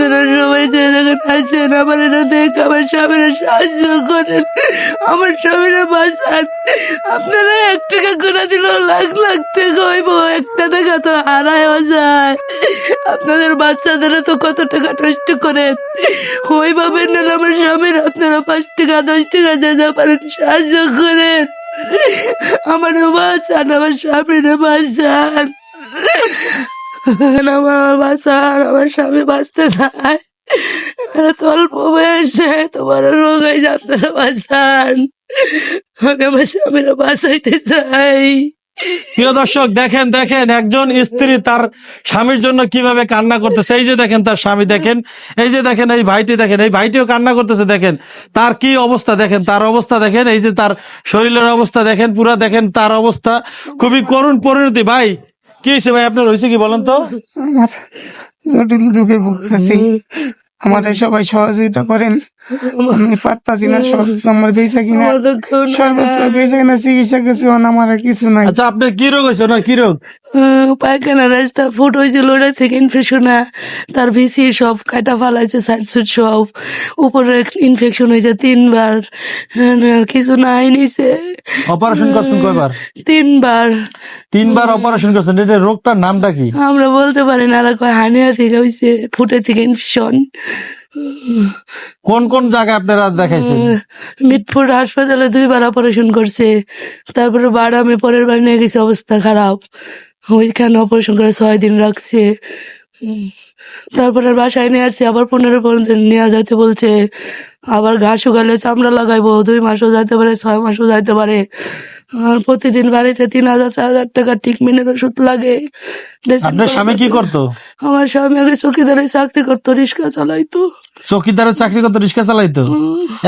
আপনারা সবাই যে যখন আমার এটা দেখ, আমার স্বামীরা সাহায্য করেন, আমার স্বামীরা বাঁচান। আপনারা এক টাকা করে দিলেও লাখ লাখ টাকা হইব, একটা টাকা তো হারায়ও যায়। আপনাদের বাচ্চাদের তো কত টাকা নষ্ট করেন। ওইভাবে নিলে আমার স্বামীর, আপনারা পাঁচ টাকা, দশ টাকা যা যা পারেন সাহায্য করেন। আমার বাঁচান, আমার স্বামীরা বাঁচান। আমার বাঁচান আমার স্বামী বাঁচতে চায়। অল্প বয়সে, তোমার রোগ যাচ্ছে বাঁচান আমি আমার স্বামীরা বাঁচাইতে চাই। প্রিয় দর্শক, দেখেন দেখেন, একজন স্ত্রী তার স্বামীর জন্য কীভাবে কান্না করতেছে। এই যে দেখেন তার স্বামী, দেখেন, এই যে দেখেন এই ভাইটি, দেখেন, এই ভাইটিও কান্না করতেছে, দেখেন। তার কি অবস্থা, দেখেন, তার অবস্থা, দেখেন, এই যে তার শরীরের অবস্থা, দেখেন, পুরা, দেখেন, তার অবস্থা। খুবই করুণ পরিণতি, ভাই। কি হয়েছে ভাই? আপনার হয়েছে কি বলেন তো? আমার জটিল দুঃখে ভুগতেছি আমাদের সবাই সহযোগিতা করেন। আমি পাত্তাছি না আমার বেঁচে কিনা। সর্বোচ্চ বেঁচে কিনা চিকিৎসা কিছু আমার আর কিছু নাই। আচ্ছা আপনার কি রোগ হয়েছে? না কি রোগ? পায়খানা রাস্তা ফুট হয়েছিল ওটা থেকে ইনফেকশন তার ভিসি সব কাটা ফালাইছে সাইড সুট সব। উপরে ইনফেকশন হয়েছে তিনবার। হ্যাঁ, আর কিছু নাই নিছে অপারেশন করছেন কয়বার? তিনবার। তিনবার অপারেশন করছেন এটা রোগটার নামটা কি? আমরা বলতে পারি না আর কয় হানিয়া থেকে হয়েছে ফুটে থেকে ইনফেকশন কোন কোন জায়গায় আপনারা দেখাইছেন? মিটফুট হাসপাতালে দুইবার অপারেশন করছে। তারপরে বারামে পরের বার নিয়ে গেছে, অবস্থা খারাপ। ওইখানে অপারেশন করে ছয় দিন রাখছে। তারপরে বাসায় নিয়ে আসছে, আবার পনেরো পর্যন্ত নেওয়া যাইতে বলছে। আবার ঘাস শুকালে চামড়া লাগাইবো, দুই মাসও যাইতে পারে, ছয় মাসও যাইতে পারে। আর প্রতিদিন বাড়িতে তিন হাজার চার হাজার টাকা ট্রিটমেন্টের ওষুধ লাগে। আপনার স্বামী কি করতো? আমার স্বামী আগে চকিদারে চাকরি করতো রিক্সা চালাইতো। চৌকিদারের চাকরি করতো রিক্সা চালাইতো?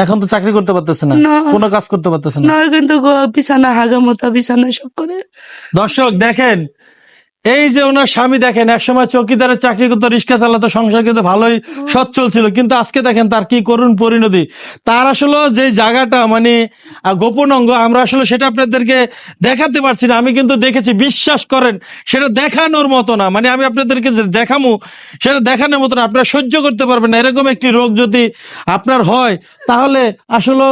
এখন তো চাকরি করতে পারতেছে না। কোনো কাজ করতে পারতেছে না। কিন্তু বিছানা হাগামতা বিছানা সব করে। দর্শক দেখেন এই যে ওনার স্বামী দেখেন, একসময় চৌকিদারের চাকরি করতো, রিক্সা চালাতো, সংসার কিন্তু ভালোই সচ্ছল ছিল। কিন্তু আজকে দেখেন তার কি করুণ পরিণতি। তার আসলে যে জায়গাটা মানে গোপন অঙ্গ, আমরা আসলে সেটা আপনাদেরকে দেখাতে পারছি না। আমি কিন্তু দেখেছি, বিশ্বাস করেন, সেটা দেখানোর মতো না। মানে আমি আপনাদেরকে যে দেখামু, সেটা দেখানোর মতো না। আপনারা সহ্য করতে পারবেন না। এরকম একটি রোগ যদি আপনার হয়, তাহলে আসলে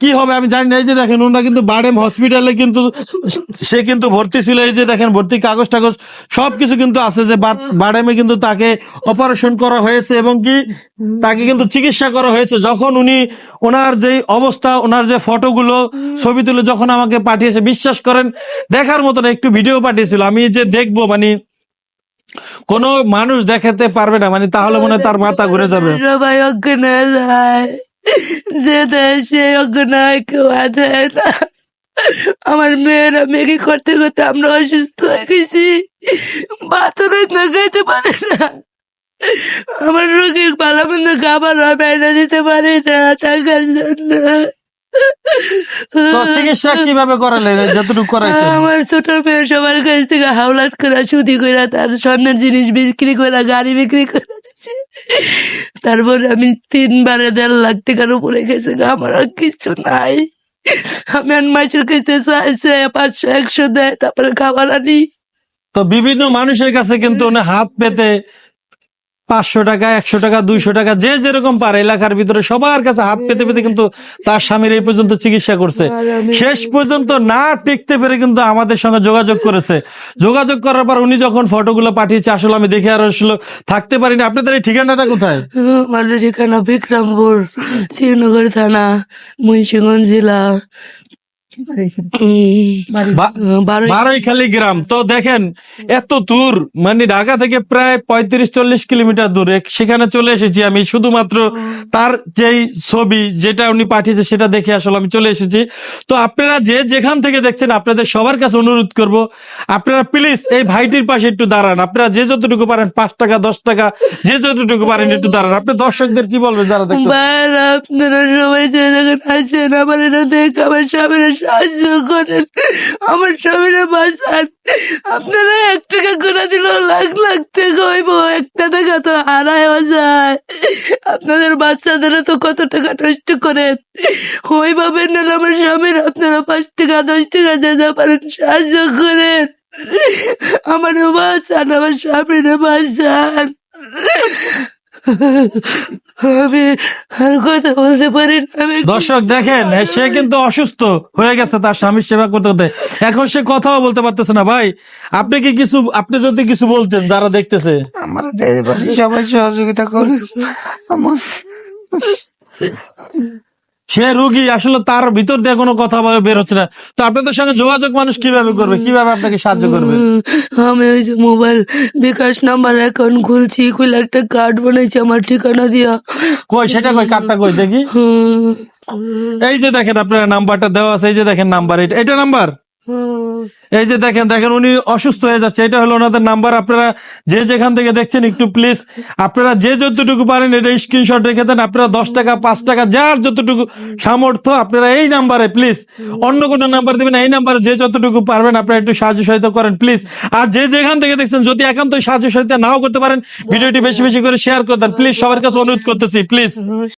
কি হবে আমি জানি না। এই যে দেখেন, ওনারা কিন্তু বাড়েম হসপিটালে কিন্তু সে কিন্তু ভর্তি ছিল। এই যে দেখেন, ভর্তি কাগজ টাগজ সবকিছু কিন্তু আছে যে বাড়েমে কিন্তু তাকে অপারেশন করা হয়েছে এবং কি তাকে কিন্তু চিকিৎসা করা হয়েছে। যখন উনি ওনার যে অবস্থা, ওনার যে ফটোগুলো, ছবি তুলে যখন আমাকে পাঠিয়েছে, বিশ্বাস করেন, দেখার মতন একটু ভিডিও পাঠিয়েছিল। আমি যে দেখব মানে কোনো মানুষ দেখাতে পারবে না মানে তাহলে মনে তার মাথা ঘুরে যাবে। যে সে কেউ আছে আমার মেয়েরা মেঘি করতে করতে আমরা অসুস্থ হয়ে গেছি। বাথরুমে না খাইতে পারে না। আমার রোগীর ভালো মন্দ খাবার হয় বাইরে দিতে পারে না টাকার জন্য। তো চিকিৎসা কীভাবে করালেন? যতটুকু করাইছেন। আমার ছোট মেয়ে সবার কাছ থেকে হাওলাত করে সুদি করে তার স্বর্ণের জিনিস বিক্রি করে গাড়ি বিক্রি করে তারপরে আমি তিনবারে দেড় লাখ টাকার উপরে গেছে আমার আর কিছু নাই। আমি আর মাসের কাছে চাইছে পাঁচশো একশো দেয় তারপরে খাবার আনি। তো বিভিন্ন মানুষের কাছে কিন্তু উনি হাত পেতে পাঁচশো টাকা একশো টাকা দুইশো টাকা যে যেরকম পারে এলাকার ভিতরে সবার কাছে হাত পেতে পেতে কিন্তু তার স্বামীর এই পর্যন্ত চিকিৎসা করছে। শেষ পর্যন্ত না টিকতে পেরে কিন্তু আমাদের সঙ্গে যোগাযোগ করেছে। যোগাযোগ করার পর উনি যখন ফটোগুলো পাঠিয়েছে আসলে আমি দেখে আর আসলে থাকতে পারিনি। আপনাদের এই ঠিকানাটা কোথায়? আমাদের ঠিকানা বিক্রমপুর শ্রীনগর থানা মুন্সিগঞ্জ জেলা বা- বারো বারৈখালী গ্রাম তো দেখেন এত দূর মানে ঢাকা থেকে প্রায় পঁয়ত্রিশ চল্লিশ কিলোমিটার দূরে সেখানে চলে এসেছি আমি। শুধুমাত্র তার যেই ছবি যেটা উনি পাঠিয়েছে সেটা দেখে আসলে আমি চলে এসেছি। তো আপনারা যে যেখান থেকে দেখছেন আপনাদের সবার কাছে অনুরোধ করব আপনারা প্লিজ এই ভাইটির পাশে একটু দাঁড়ান। আপনারা যে যতটুকু পারেন পাঁচ টাকা দশ টাকা যে যতটুকু পারেন একটু দাঁড়ান। আপনি দর্শকদের কি বলবেন? যারা বাইরে আপনারা সবাই যে আমার এটা দেখ আমার স্বামীরা সাহায্য করেন। আমার স্বামীরা বাঁচান। আপনারা এক টাকা করে দিলেও লাখ লাখ টাকা হইব, একটা টাকা তো হারায়ও যায়। আপনাদের বাচ্চাদের তো কত টাকা নষ্ট করেন। ওইভাবে নিলে আমার স্বামীর আপনারা পাঁচ টাকা, দশ টাকা যা যা পারেন সাহায্য করেন। আমার বাঁচান, আমার স্বামীরা বাঁচান। আমি আর কথা বলতে পারি না আমি দর্শক দেখেন সে কিন্তু অসুস্থ হয়ে গেছে তার স্বামীর সেবা করতে করতে। এখন সে কথাও বলতে পারতেছে না ভাই। আপনি কি কিছু আপনি যদি কিছু বলতেন যারা দেখতেছে। আমার দেশ সবাই সহযোগিতা করে আমার সে রুগী আসলে তার ভিতর দিয়ে কোনো কথা বের হচ্ছে না। তো আপনাদের সঙ্গে যোগাযোগ মানুষ কীভাবে করবে? কীভাবে আপনাকে সাহায্য করবে? আমি ওই যে মোবাইল বিকাশ নাম্বার অ্যাকাউন্ট খুলছি খুলে একটা কার্ড বানাইছি আমার ঠিকানা দিয়া। কই সেটা কই? কার্ডটা কই? দেখি। এই যে দেখেন আপনার নাম্বারটা দেওয়া আছে এই যে দেখেন নাম্বার এটা এটা নাম্বার? এই যে দেখেন দেখেন উনি অসুস্থ হয়ে যাচ্ছে। এটা হলো ওনাদের নাম্বার। আপনারা যে যেখান থেকে দেখছেন একটু প্লিজ আপনারা যে যতটুকু পারেন এটা স্ক্রিনশট রেখে দেন। আপনারা দশ টাকা পাঁচ টাকা যার যতটুকু সামর্থ্য আপনারা এই নাম্বারে প্লিজ অন্য কোনো নাম্বার দিবেন এই নাম্বারে যে যতটুকু পারবেন আপনারা একটু সাহায্য সহায়তা করেন প্লিজ আর যে যেখান থেকে দেখছেন যদি একান্ত সাহায্য সহায়তা নাও করতে পারেন ভিডিওটি বেশি বেশি করে শেয়ার করে দেন। প্লিজ সবার কাছে অনুরোধ করতেছি প্লিজ